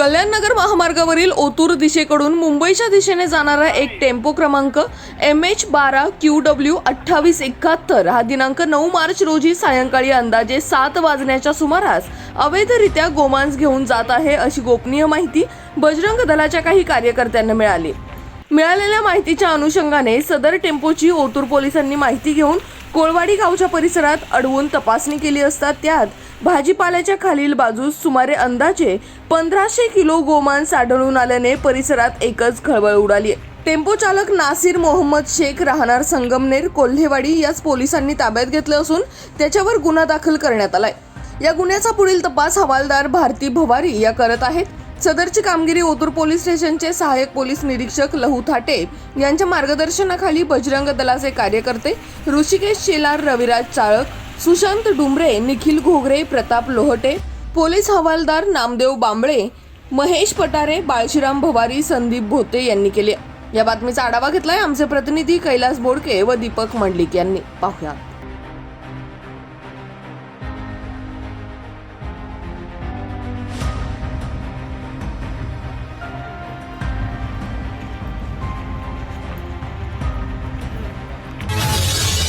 कल्याणनगर महामार्गावरील ओतूर दिशेकडून मुंबईच्या दिशेने जाणारा एक टेम्पो क्रमांक एम एच बारा क्यू डब्ल्यू अठ्ठावीस एकाहत्तर. हा दिनांक नऊ मार्च रोजी सायंकाळी अंदाजे सात वाजण्याच्या सुमारास अवैधरित्या गोमांस घेऊन जात आहे अशी गोपनीय माहिती बजरंग दलाच्या काही कार्यकर्त्यांना मिळाली. मिळालेल्या माहितीच्या अनुषंगाने सदर टेम्पोची ओतूर पोलिसांनी माहिती घेऊन कोळवाडी गावच्या परिसरात अडवून तपासणी केली असता त्यात भाजीपाल्याच्या खालील बाजूस सुमारे अंदाजे पंधराशे किलो गोमांस आढळून आल्याने परिसरात एकच खळबळ उडाली. टेम्पो चालक नासिर मोहम्मद शेख राहणार संगमनेर कोल्हेवाडी याच पोलिसांनी ताब्यात घेतलं असून त्याच्यावर गुन्हा दाखल करण्यात आलाय. या गुन्ह्याचा पुढील तपास हवालदार भारती भवारी या करत आहेत. सदरची कामगिरी ओतूर पोलीस स्टेशनचे सहाय्यक पोलीस निरीक्षक लहू थाटे यांच्या मार्गदर्शनाखाली बजरंग दलाचे कार्यकर्ते ऋषिकेश शेलार रविराज चाळक सुशांत डुंबरे निखिल घोगरे प्रताप लोहटे पोलीस हवालदार नामदेव बांबळे महेश पटारे बाळशीराम भवारी संदीप भोते यांनी केले. या बातमीचा आढावा घेतलाय आमचे प्रतिनिधी कैलास बोडके व दीपक मंडलिक यांनी. पाहूया